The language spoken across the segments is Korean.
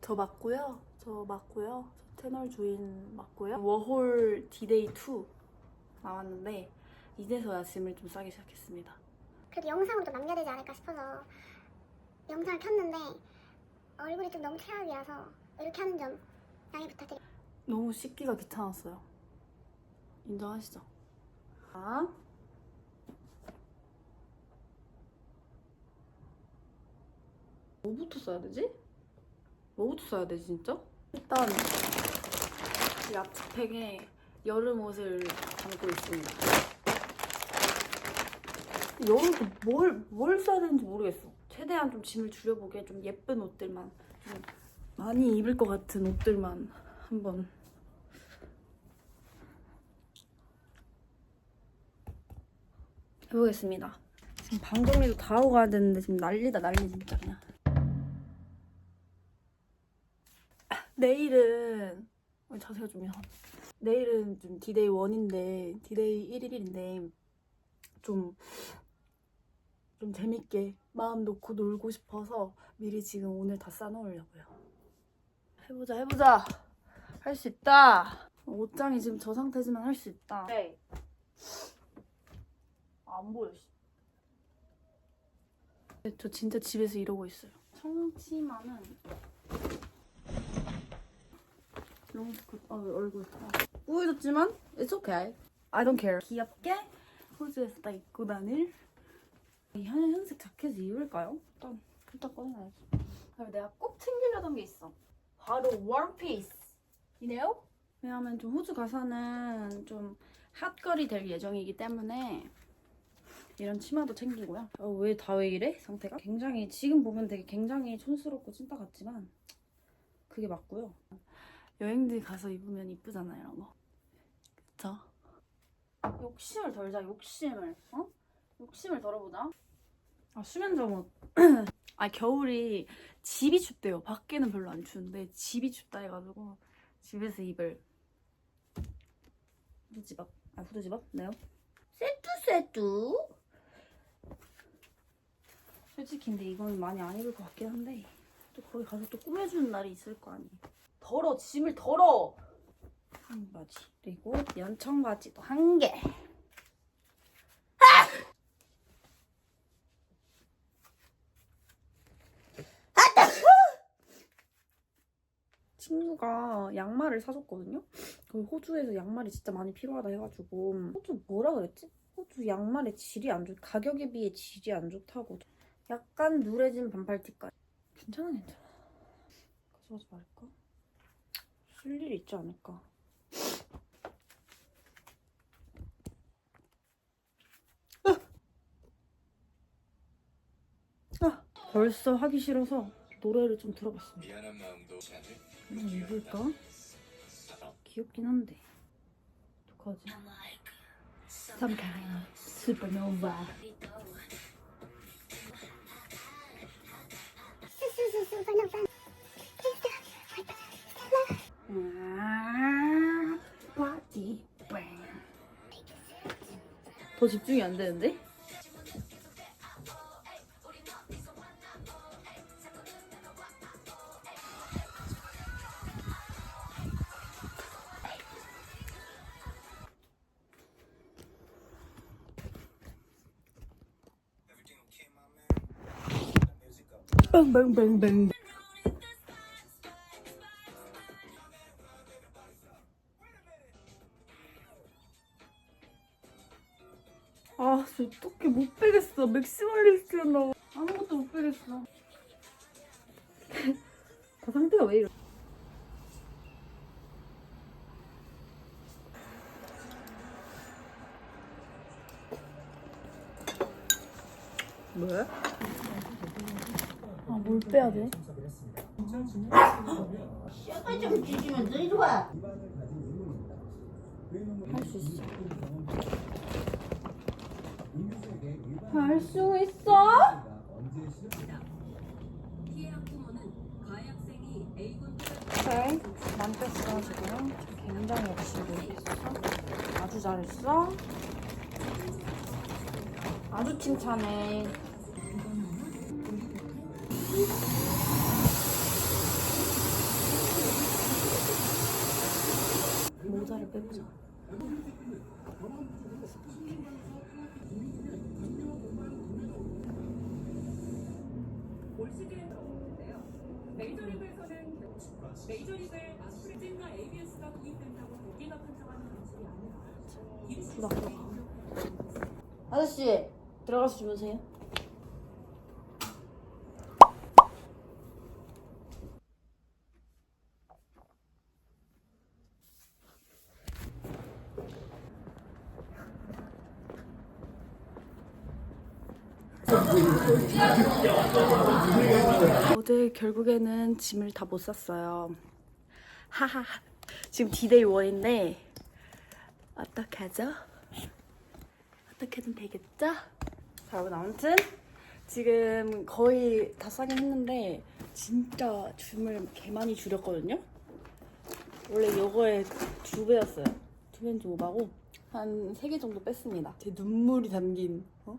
저, 맞고요. 저 맞고요. 저 채널 주인 맞고요. 워홀 디데이 2 나왔는데 이제서야 짐을 좀 싸기 시작했습니다. 그래도 영상으로 도 남겨야 되지 않을까 싶어서 영상을 켰는데 얼굴이 좀 너무 최악이라서 이렇게 하는 점 양해 부탁드립니다. 너무 씻기가 귀찮았어요. 인정하시죠? 자. 뭐부터 써야 되지? 뭐부터 써야 되지 진짜? 일단 이 앞치팩에 여름 옷을 담고 있습니다. 여름 뭘, 뭘 써야 되는지 모르겠어. 최대한 좀 짐을 줄여보게 좀 예쁜 옷들만 좀 많이 입을 것 같은 옷들만 한번 해보겠습니다. 지금 방 정리도 다 하고 가야 되는데 지금 난리다 난리 진짜 그냥. 내일은 어, 자세가 좀 이상. 내일은 좀 디데이 1인데 디데이 1일인데 좀좀 재밌게 마음 놓고 놀고 싶어서 미리 지금 오늘 다 싸놓으려고요. 해보자 해보자 할 수 있다. 옷장이 지금 저 상태지만 할 수 있다. 네. 안 보여. 씨. 저 진짜 집에서 이러고 있어요. 청치마는 롱스컷 어, 얼굴 우여졌지만 it's okay. I don't care. 귀엽게 호주에서 딱 입고 다닐 이 현, 현색 자켓 입을까요? 일단 일단 꺼내놔야지. 그리고 내가 꼭 챙기려던 게 있어. 바로 원피스. You know? 왜냐하면 좀 호주 가서는 좀 핫걸이 될 예정이기 때문에 이런 치마도 챙기고요. 어, 왜다 왜 이래? 상태가? 굉장히 지금 보면 되게 굉장히 촌스럽고 찐따 같지만 그게 맞고요. 여행지 가서 입으면 이쁘잖아요, 거. 그쵸? 욕심을 덜자, 욕심을. 어? 욕심을 덜어보자. 아, 수면 잠옷. 아, 겨울이 집이 춥대요. 밖에는 별로 안 추운데 집이 춥다 해가지고 집에서 입을 후드집업. 아, 후드집업? 네요. 세뚜 세뚜. 솔직히 근데 이건 많이 안 입을 것 같긴 한데 또 거기 가서 또 꾸며주는 날이 있을 거 아니에요. 덜어 짐을 덜어. 한 바지 그리고 연청 바지도 한 개. 친구가 양말을 사줬거든요. 그 호주에서 양말이 진짜 많이 필요하다 해가지고 호주 뭐라 그랬지? 호주 양말의 질이 안 좋, 가격에 비해 질이 안 좋다고. 약간 누래진 반팔 티까지. 괜찮아 괜찮아. 가져가지 말까? 쓸 일이 있지 않을까? 아, 벌써 하기 싫어서 노래를 좀 들어봤습니다. 한번 입을까? 귀엽긴 한데 어떡하지? Some kind of supernova 스 더 집중이 안 되는데? 뱅뱅뱅뱅. 어떻게 못 빼겠어. 맥시멀리스트였나. 아무것도 못 빼겠어. 다 상태가 왜 이래? 왜? 아, 뭘 빼야 돼? 뼈가 좀 주시면 더 이리 와. 할 수 있어. 갈수 있어? 오케이. 만뺐어 지금. 굉장히 열심히 했어. 아주 잘했어. 아주 칭찬해. 모자를 빼보자. 메이저리그에서는 메이저리그에 프리즌과 ABS가 도입된다고 방식이 아니라 들어가 들어가. 아저씨 들어가서 주무세요. 어제 결국에는 짐을 다 못 샀어요. 하하. 지금 디데이 1인데 어떡하죠? 어떻게든 되겠죠? 자 여러분 아무튼 지금 거의 다 싸긴 했는데 진짜 줌을 개 많이 줄였거든요? 원래 이거의 두 배였어요 두 배인지 오바고 한 세 개 정도 뺐습니다 제 눈물이 담긴 어?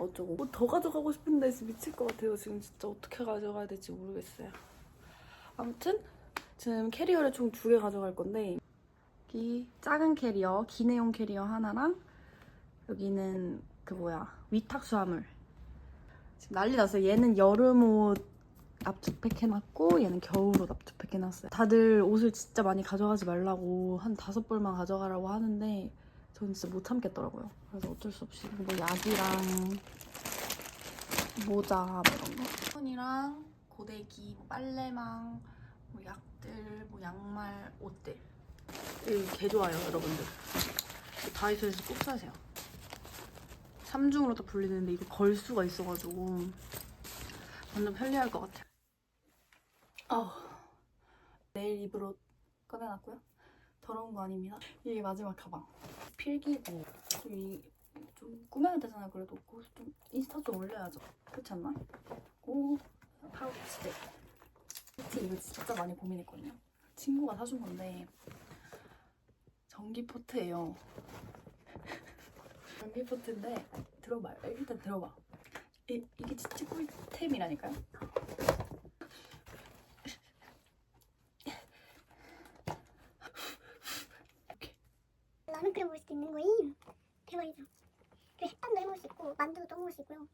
어쩌고. 뭐 더 가져가고 싶은데 미칠 것 같아요. 지금 진짜 어떻게 가져가야 될지 모르겠어요. 아무튼 지금 캐리어를 총 두 개 가져갈 건데 여기 작은 캐리어 기내용 캐리어 하나랑 여기는 그 뭐야 위탁 수화물. 지금 난리 났어요. 얘는 여름 옷 납치팩 해놨고 얘는 겨울옷 납치팩 해놨어요. 다들 옷을 진짜 많이 가져가지 말라고 한 다섯 벌만 가져가라고 하는데 저는 진짜 못 참겠더라고요 그래서 어쩔 수 없이 뭐 약이랑 모자 뭐 이런 거 손이랑 고데기 뭐 빨래망 뭐 약들 뭐 양말 옷들 이거 개 좋아요 여러분들 다이소에서 꼭 사세요 3중으로 다 불리는데 이거 걸 수가 있어가지고 완전 편리할 것 같아요. 아우 내일 입을 옷 꺼내놨고요. 더러운 거 아닙니다. 이게 마지막 가방. 필기구. 이좀 꾸며야 되잖아요. 그래도 그거 좀 인스타 좀 올려야죠. 그렇지 않나? 오 파우치. 파우치 이거 진짜 많이 고민했거든요. 친구가 사준 건데 전기 포트예요. 전기 포트인데 들어봐요. 일단 들어봐. 이, 이게 진짜 꿀템이라니까요. 라면 끓여 먹을 수도 있는 거임. 대박이죠. 그리고 햇반도 해 먹을 수 있고 만두도 떠 먹을 수 있고요.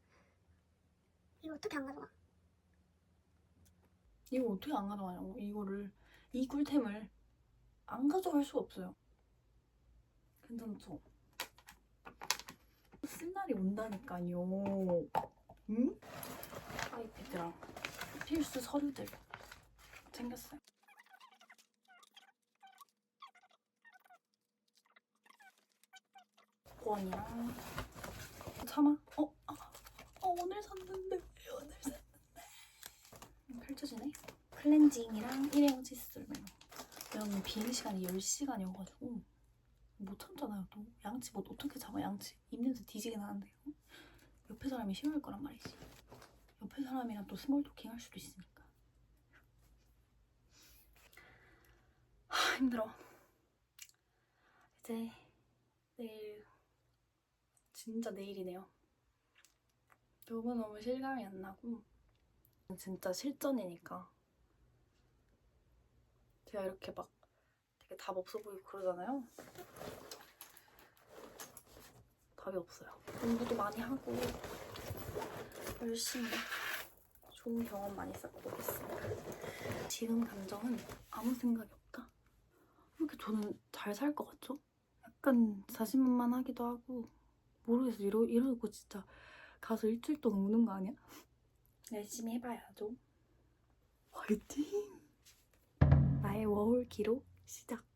이거 어떻게 안 가져가? 이거 어떻게 안 가져가냐고. 이거를 이 꿀템을 안 가져갈 수가 없어요. 괜찮죠? 쓸 날이 온다니까요. 응? 아이패드랑 필수 서류들 챙겼어요. 원이랑 참아. 어? 아, 어 오늘 샀는데 왜 오늘 샀는데? 펼쳐지네. 클렌징이랑 일회용 칫솔 왜냐면 비행 시간이 10시간이어가지고 못 참잖아요 또 양치 뭐 어떻게 참아 양치 입냄새 뒤지긴 하는데 요 옆에 사람이 싫어할 거란 말이지 옆에 사람이랑 또 스몰 토킹 할 수도 있으니까 하 힘들어 이제 내일 진짜 내일이네요 너무너무 실감이 안 나고 진짜 실전이니까 제가 이렇게 막 되게 답 없어 보이고 그러잖아요. 답이 없어요. 공부도 많이 하고 열심히 좋은 경험 많이 쌓고 오겠습니다. 지금 감정은 아무 생각이 없다. 왜 이렇게 저는 잘 살 것 같죠? 약간 자신만만하기도 하고 모르겠어. 이러, 이러고 진짜 가서 일주일 동안 우는 거 아니야? 열심히 해봐야죠. 화이팅! 나의 워홀 기록 시작.